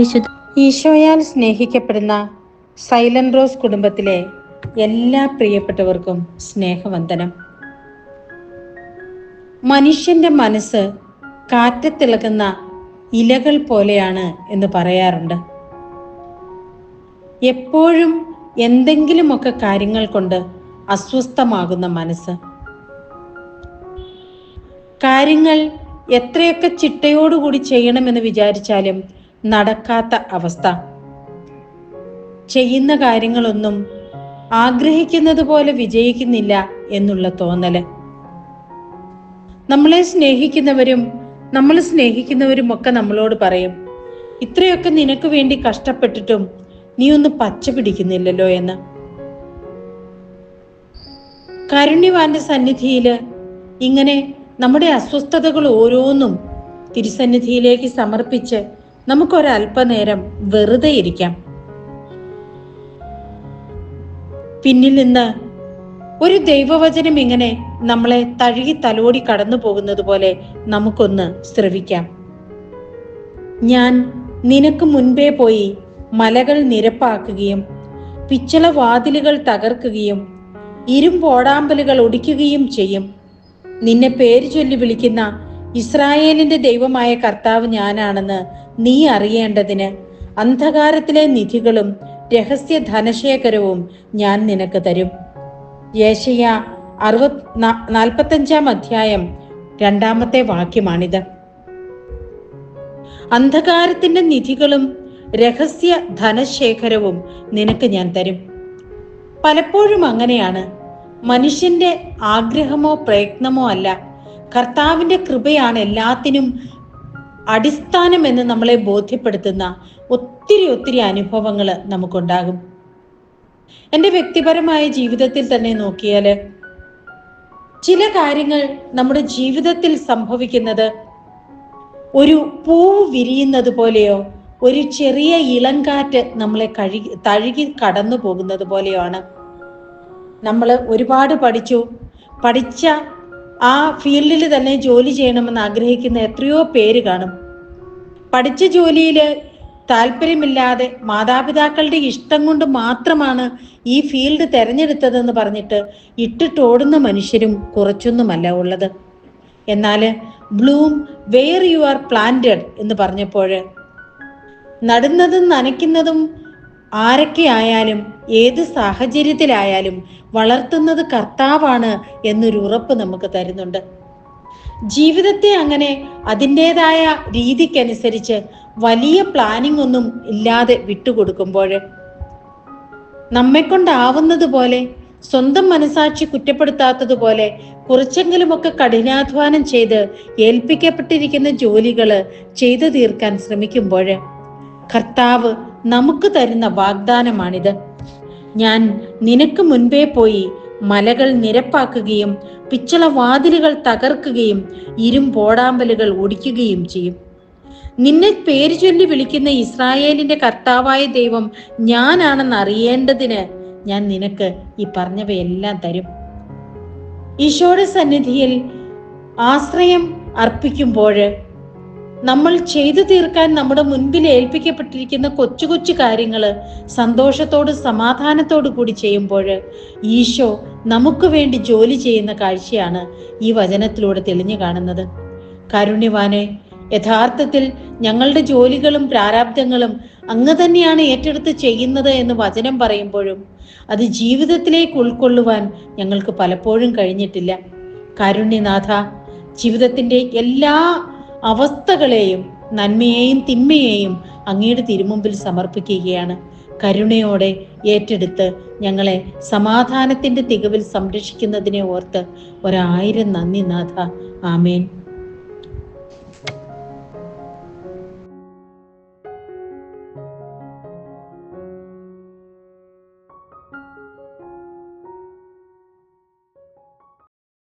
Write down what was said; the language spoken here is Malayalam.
വിശുദ്ധ ഈശോയാൽ സ്നേഹിക്കപ്പെടുന്ന സൈലന്റ് റോസ് കുടുംബത്തിലെ എല്ലാ പ്രിയപ്പെട്ടവർക്കും സ്നേഹവന്ദനം. മനുഷ്യന്റെ മനസ്സ് കാറ്റത്തിളക്കുന്ന ഇലകൾ പോലെയാണ് എന്ന് പറയാറുണ്ട്. എപ്പോഴും എന്തെങ്കിലുമൊക്കെ കാര്യങ്ങൾ കൊണ്ട് അസ്വസ്ഥമാകുന്ന മനസ്സ്. കാര്യങ്ങൾ എത്രയൊക്കെ ചിട്ടയോടുകൂടി ചെയ്യണമെന്ന് വിചാരിച്ചാലും നടക്കാത്ത അവസ്ഥ. ചെയ്യുന്ന കാര്യങ്ങളൊന്നും ആഗ്രഹിക്കുന്നത് പോലെ വിജയിക്കുന്നില്ല എന്നുള്ള തോന്നൽ. നമ്മളെ സ്നേഹിക്കുന്നവരും നമ്മൾ സ്നേഹിക്കുന്നവരും ഒക്കെ നമ്മളോട് പറയും ഇത്രയൊക്കെ നിനക്ക് വേണ്ടി കഷ്ടപ്പെട്ടിട്ടും നീ ഒന്ന് പച്ച പിടിക്കുന്നില്ലല്ലോ എന്ന്. കാരുണ്യവാന്റെ സന്നിധിയിൽ ഇങ്ങനെ നമ്മുടെ അസ്വസ്ഥതകൾ ഓരോന്നും തിരുസന്നിധിയിലേക്ക് സമർപ്പിച്ച് നമുക്കൊരല്പനേരം വെറുതെ ഇരിക്കാം പിന്നിൽ നിന്ന് ഒരു ദൈവവചനം ഇങ്ങനെ നമ്മളെ തഴുകി തലോടി കടന്നു പോകുന്നത് പോലെ നമുക്കൊന്ന് ശ്രവിക്കാം. ഞാൻ നിനക്ക് മുൻപേ പോയി മലകൾ നിരപ്പാക്കുകയും പിച്ചള വാതിലുകൾ തകർക്കുകയും ഇരുമ്പോടാമ്പലുകൾ ഒടിക്കുകയും ചെയ്യും. നിന്നെ പേര് ചൊല്ലി വിളിക്കുന്ന ഇസ്രായേലിന്റെ ദൈവമായ കർത്താവ് ഞാനാണെന്ന് നീ അറിയേണ്ടതിന് അന്ധകാരത്തിലെ നിധികളും രഹസ്യ ധനശേഖരവും ഞാൻ നിനക്ക് തരും. യേശയ്യ അറുപത് നാൽപ്പത്തഞ്ചാം അധ്യായം രണ്ടാമത്തെ വാക്യമാണിത്. അന്ധകാരത്തിന്റെ നിധികളും രഹസ്യ ധനശേഖരവും നിനക്ക് ഞാൻ തരും. പലപ്പോഴും അങ്ങനെയാണ്. മനുഷ്യന്റെ ആഗ്രഹമോ പ്രയത്നമോ അല്ല കർത്താവിന്റെ കൃപയാണ് എല്ലാത്തിനും അടിസ്ഥാനം എന്ന് നമ്മളെ ബോധ്യപ്പെടുത്തുന്ന ഒത്തിരി ഒത്തിരി അനുഭവങ്ങൾ നമുക്കുണ്ടാകും. എന്റെ വ്യക്തിപരമായ ജീവിതത്തിൽ തന്നെ നോക്കിയാൽ ചില കാര്യങ്ങൾ നമ്മുടെ ജീവിതത്തിൽ സംഭവിക്കുന്നത് ഒരു പൂവ് വിരിയുന്നത് പോലെയോ ഒരു ചെറിയ ഇളങ്കാറ്റ് നമ്മളെ കഴുകി തഴുകി കടന്നു പോകുന്നത് പോലെയോ ആണ്. നമ്മൾ ഒരുപാട് പഠിച്ചു. പഠിച്ച ആ ഫീൽഡിൽ തന്നെ ജോലി ചെയ്യണമെന്ന് ആഗ്രഹിക്കുന്ന എത്രയോ പേര് കാണും. പഠിച്ച ജോലിയിൽ താല്പര്യമില്ലാതെ മാതാപിതാക്കളുടെ ഇഷ്ടം കൊണ്ട് മാത്രമാണ് ഈ ഫീൽഡ് തെരഞ്ഞെടുത്തതെന്ന് പറഞ്ഞിട്ട് ഇട്ടിട്ടോടുന്ന മനുഷ്യരും കുറച്ചൊന്നുമല്ല ഉള്ളത്. എന്നാൽ bloom where you are planted എന്ന് പറഞ്ഞപ്പോൾ നടുന്നതും നനയ്ക്കുന്നതും ആരൊക്കെ ആയാലും ഏത് സാഹചര്യത്തിലായാലും വളർത്തുന്നത് കർത്താവാണ് എന്നൊരു ഉറപ്പ് നമുക്ക് തരുന്നുണ്ട്. ജീവിതത്തെ അങ്ങനെ അതിന്റെതായ രീതിക്കനുസരിച്ച് വലിയ പ്ലാനിംഗ് ഒന്നും ഇല്ലാതെ വിട്ടുകൊടുക്കുമ്പോൾ നമ്മെ കൊണ്ടാവുന്നത് പോലെ സ്വന്തം മനസാക്ഷി കുറ്റപ്പെടുത്താത്തതുപോലെ കുറച്ചെങ്കിലുമൊക്കെ കഠിനാധ്വാനം ചെയ്ത് ഏൽപ്പിക്കപ്പെട്ടിരിക്കുന്ന ജോലികൾ ചെയ്തു തീർക്കാൻ ശ്രമിക്കുമ്പോൾ കർത്താവ് നമുക്ക് തരുന്ന വാഗ്ദാനമാണിത്. ഞാൻ നിനക്ക് മുൻപേ പോയി മലകൾ നിരപ്പാക്കുകയും പിച്ചള വാതിലുകൾ തകർക്കുകയും ഇരുമ്പോടാമ്പലുകൾ ഓടിക്കുകയും ചെയ്യും. നിന്നെ പേര് ചൊല്ലി വിളിക്കുന്ന ഇസ്രായേലിന്റെ കർത്താവായ ദൈവം ഞാനാണെന്ന് അറിയേണ്ടതിന് ഞാൻ നിനക്ക് ഈ പറഞ്ഞവയെല്ലാം തരും. ഈശോയുടെ സന്നിധിയിൽ ആശ്രയം അർപ്പിക്കുമ്പോൾ നമ്മൾ ചെയ്തു തീർക്കാൻ നമ്മുടെ മുൻപിൽ ഏൽപ്പിക്കപ്പെട്ടിരിക്കുന്ന കൊച്ചു കൊച്ചു കാര്യങ്ങൾ സന്തോഷത്തോട് സമാധാനത്തോടു കൂടി ചെയ്യുമ്പോൾ ഈശോ നമുക്ക് വേണ്ടി ജോലി ചെയ്യുന്ന കാഴ്ചയാണ് ഈ വചനത്തിലൂടെ തെളിഞ്ഞു കാണുന്നത്. കാരുണ്യവാനെ യഥാർത്ഥത്തിൽ ഞങ്ങളുടെ ജോലികളും പ്രാരാബ്ദങ്ങളും അങ്ങ് തന്നെയാണ് ഏറ്റെടുത്ത് ചെയ്യുന്നത് എന്ന് വചനം പറയുമ്പോഴും അത് ജീവിതത്തിലേക്ക് ഉൾക്കൊള്ളുവാൻ ഞങ്ങൾക്ക് പലപ്പോഴും കഴിഞ്ഞിട്ടില്ല. കാരുണ്യനാഥ ജീവിതത്തിന്റെ എല്ലാ അവസ്ഥകളെയും നന്മയെയും തിന്മയെയും അങ്ങയുടെ തിരുമുമ്പിൽ സമർപ്പിക്കുകയാണ്. കരുണയോടെ ഏറ്റെടുത്ത് ഞങ്ങളെ സമാധാനത്തിന്റെ തികവിൽ സംരക്ഷിക്കുന്നതിനെ ഓർത്ത് ഒരായിരം നന്ദി നാഥ. ആമേൻ.